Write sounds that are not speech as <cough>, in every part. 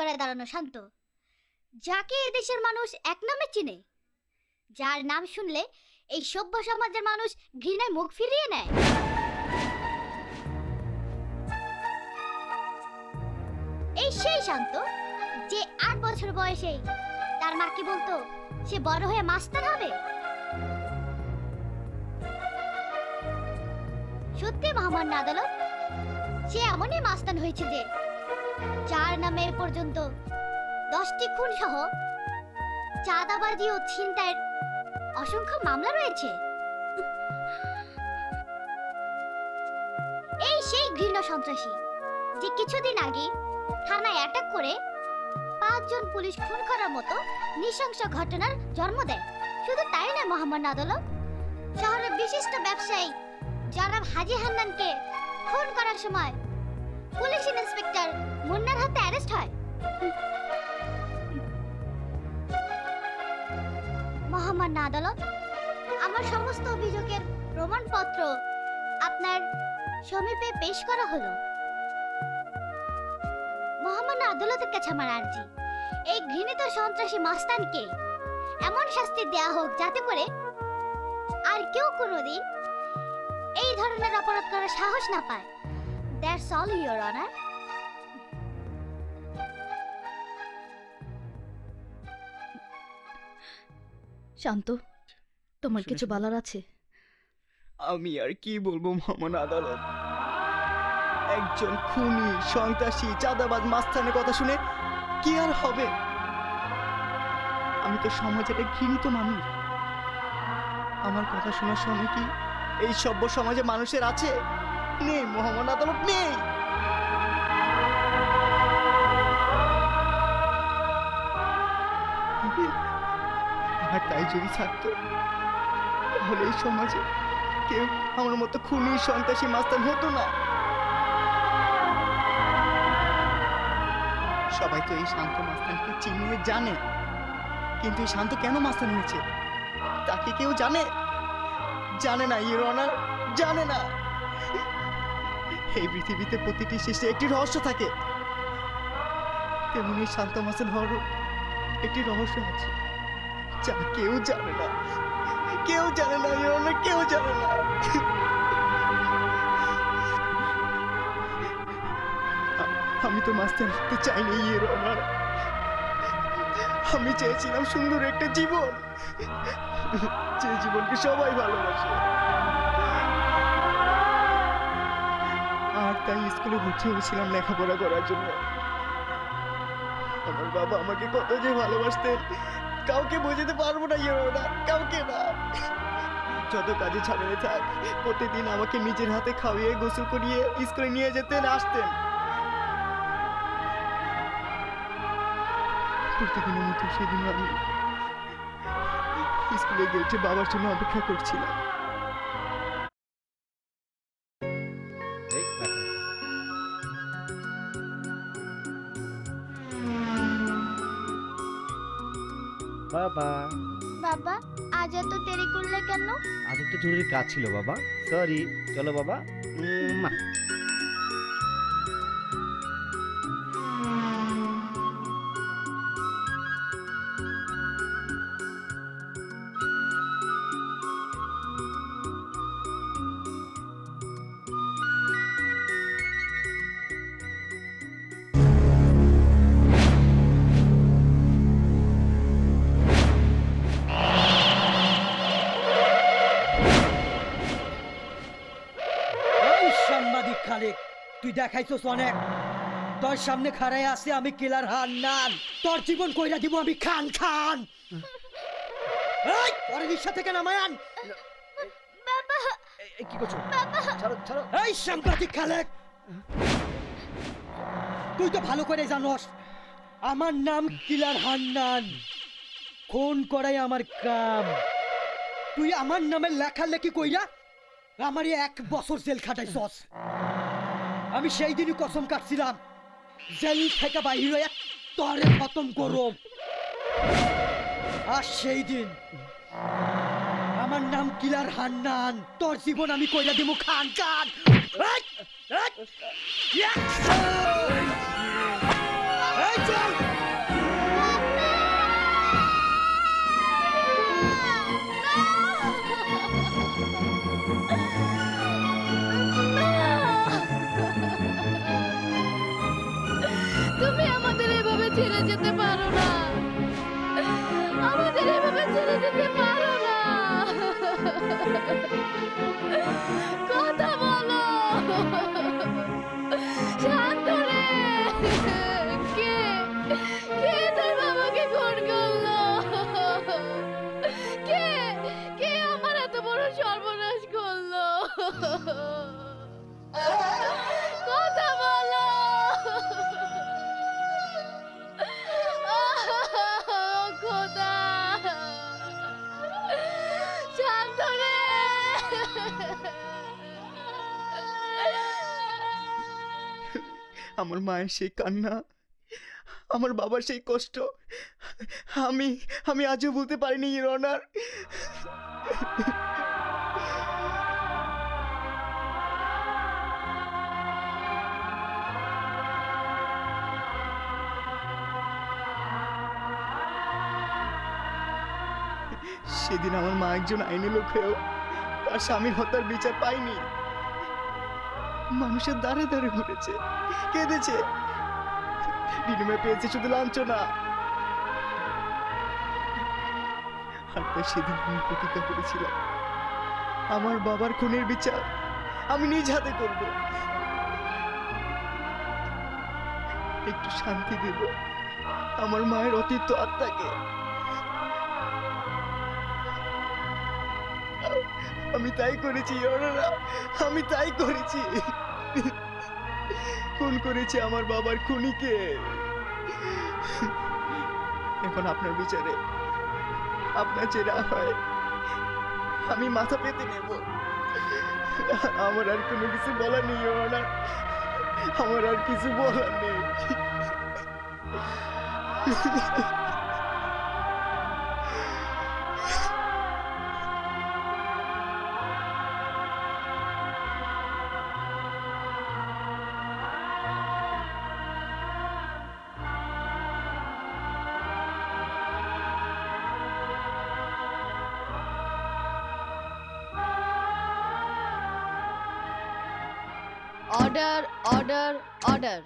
কাঠগড়ায় দাঁড়ানো শান্ত। যাকে এদেশের মানুষ এক নামে চিনে, যার নাম শুনলে এই সভ্য সমাজের মানুষ ঘৃণায় মুখ ফিরিয়ে নেয়। এই সেই শান্ত, যে আট বছর বয়সেই তার মা কি বলতো, সে বড় হয়ে মাস্টার হবে। সত্যি মহামান্য আদালত, সে এমনই মাস্তান হয়েছে যে যার নামে এ পর্যন্ত দশটি খুন সহ চাঁদাবাজি ও ছিনতাইয়ের অসংখ্য মামলা রয়েছে। এই সেই ঘৃণ্য সন্ত্রাসী যে কিছুদিন আগে থানায় অ্যাটাক করে পাঁচজন পুলিশ খুন করার মতো নৃশংস ঘটনার জন্ম দেয়। শুধু তাই নয় মোহাম্মদ আদালত? শহরের বিশিষ্ট ব্যবসায়ী জনাব হাজি হান্নানকে খুন করার সময় পুলিশ ইন্সপেক্টর মুন্নার হাতে অ্যারেস্ট হয়। মহামান্য আদালত, আমার সমস্ত অভিযোগের প্রমাণপত্র আপনার সমীপে পেশ করা হলো। মহামান্য আদালতের কাছে আমার আর্জি। এই ঘৃণিত সন্ত্রাসী মাস্তানকে এমন শাস্তি দেয়া হোক যাতে করে আর কেউ কোনোদিন এই ধরনের অপরাধ করার সাহস না পায়। That's all your honour Shanto তোমার কিছু বলার আছে? আমি আর কি বলব মহামান আদালত? একজন খুনি সন্ত্রাসী চাঁদাবাজ মাস্তানের কথা শুনে কি আর হবে? আমি তো সমাজের এক ঘৃণিত মানুষ। আমার কথা শোনার সময় কি এই সভ্য সমাজে মানুষের আছে? নেই মহামান আদালত নেই! আর তাই যদি থাকতো তাহলে এই সমাজে কেউ আমার মতো খুনি, সন্ত্রাসী, মাস্তান হতো না। সবাই তো এই শান্ত মাস্তানকে চিনিয়ে জানে। কিন্তু এই শান্ত কেন মাস্তান হয়েছে? তাকে কেউ জানে? জানে না ইউর অনার, জানে না। এই পৃথিবীতে প্রতিটি শেষে একটি রহস্য থাকে। তেমনি শান্ত মাস্তান হওয়ারও একটি রহস্য আছে। যা কেউ জানে না। কেউ জানে না ইউর কেউ জানে না। আমি তো মাস্টার হতে চাইনি ইয়ের অনার আমি চেয়েছিলাম সুন্দর একটা জীবন। যে জীবনকে সবাই ভালোবাসে। আর তাই স্কুলে ভর্তি হয়েছিলাম লেখাপড়া করার জন্য। আমার বাবা আমাকে কত যে ভালোবাসতেন। কাউকে বোঝাতে পারব না ইয়ে না কাউকে না। যত কাজে ছাড়িয়ে থাক, প্রতিদিন আমাকে নিজের হাতে খাওয়িয়ে, গোসল করিয়ে, স্কুলে নিয়ে যেতেন আসতেন। প্রতিদিনের মতো সেদিন আমি স্কুলে গেটে বাবার জন্য অপেক্ষা করছিলাম। বাবা। বাবা আজ এত দেরি করলে কেন? আজ একটা জরুরি কাজ ছিল বাবা। সরি চলো বাবা। উম, খালেক তুই দেখাইছস অনেক। তোর সামনে খাড়াই আছে আমি কিলার হান্নান। তোর জীবন কইরা দিব আমি খান খান। এই পরে রিক্সা থেকে নামায়ান এই- এই কি করছ? ছাড়ো ছাড়ো। এই সাংবাদিক খালেক তুই তো ভালো করে জানোস আমার নাম কিলার হান্নান। খুন করাই আমার কাম। তুই আমার নামে লেখালেখি কইরা আমার এক বছর জেল খাটাইছস। আমি সেই দিনই কসম কাটছিলাম। জেল থেকে বাহির হয়ে তরে খতম করব আর সেই দিন আমার নাম কিলার হান্নান। তোর জীবন আমি কইরা দিব খান খান। <laughs> কথা বলো আমার মায়ের সেই কান্না, আমার বাবার সেই কষ্ট, আমি আমি আজও বলতে পারিনি ইউর অনার সেদিন আমার মা একজন আইনি লোক হয়েও তার স্বামীর হত্যার বিচার পায়নি। মানুষের দ্বারে দ্বারে ঘুরেছে। কেঁদেছে। বিনিময়ে পেয়েছে শুধু লাঞ্ছনা। আর তাই সেদিন আমি প্রতিজ্ঞা করেছিলাম আমার বাবার খুনের বিচার আমি নিজ হাতে করব। একটু শান্তি দেব। আমার মায়ের অতীত আত্মাকে। আমি তাই করেছি আমি তাই করেছি। খুন করেছি আমার বাবার খুনিকে। এখন আপনার বিচারে আপনার চেরা হয়। আমি মাথা পেতে নেব। আমার আর কোনো কিছু বলার নেই ওনার আমার আর কিছু বলার নেই। অর্ডার অর্ডার অর্ডার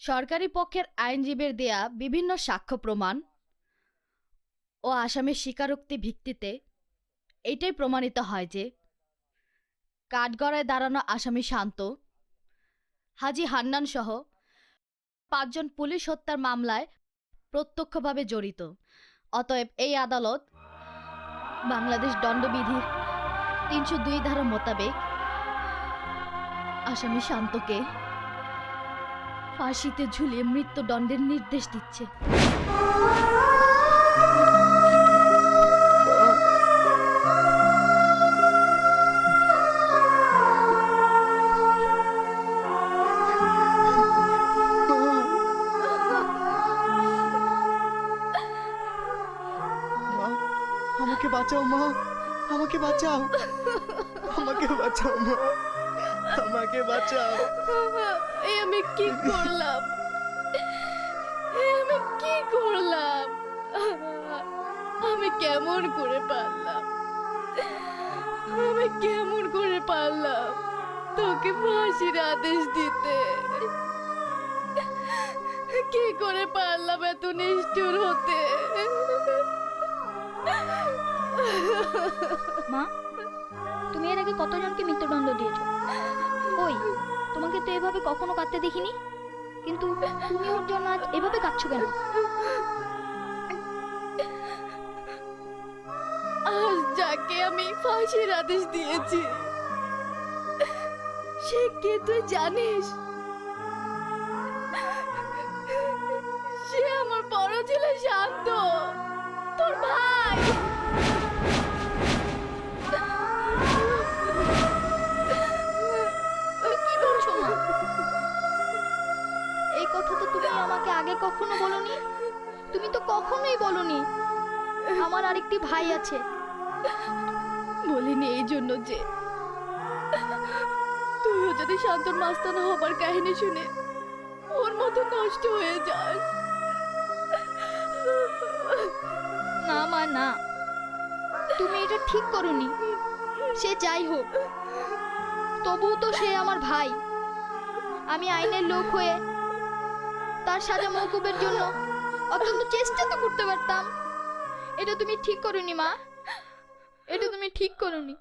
সরকারি পক্ষের আইনজীবীর দেয়া বিভিন্ন সাক্ষ্য প্রমাণ ও আসামির স্বীকারোক্তি ভিত্তিতে এটাই প্রমাণিত হয় যে কাঠগড়ায় দাঁড়ানো আসামি শান্ত, হাজি হান্নান সহ পাঁচজন পুলিশ হত্যার মামলায় প্রত্যক্ষভাবে জড়িত। অতএব এই আদালত বাংলাদেশ দণ্ডবিধির তিনশো দুই ধারা মোতাবেক আসামি শান্তকে ফাঁসিতে ঝুলিয়ে মৃত্যুদণ্ডের নির্দেশ দিচ্ছে। আমাকে বাঁচাও মা, আমাকে বাঁচাও আমাকে বাঁচাও মা। আমাকে বাঁচাও। এই আমি কি করলাম? এই আমি কি করলাম? আমি কেমন করে পারলাম? আমি কেমন করে পারলাম? তোকে ফাঁসির আদেশ দিতে। কি করে পারলাম এত নিষ্ঠুর হতে? মা তুমি এর আগে কতজনকে মৃত্যুদণ্ড দিয়েছ? ওই তোমাকে তো এভাবে কখনো কাঁদতে দেখিনি। কিন্তু তুমি ওর জন্য আজ এভাবে কাঁদছো কেন? আজ যাকে আমি ফাঁসির আদেশ দিয়েছি, সে কে তুই জানিস? সে আমার বড় ছেলে শান্ত, তোর ভাই। তুমি আমাকে আগে কখনো বলনি? তুমি তো কখনোই বলনি। আমার আরেকটি ভাই আছে। বলিনি এই জন্য যে। তুইও যদি শান্তর মাস্তানা হবার কাহিনী শুনে ওর মতো নষ্ট হয়ে যাস। না মা না। তুমি এটা ঠিক করনি। সে যাই হোক। তবুও তো সে আমার ভাই। আমি আইনের লোক হয়ে তার সাজা মৌকুবের জন্য। অত্যন্ত চেষ্টা তো করতে পারতাম। এটা তুমি ঠিক করনি, মা। এটা তুমি ঠিক করনি।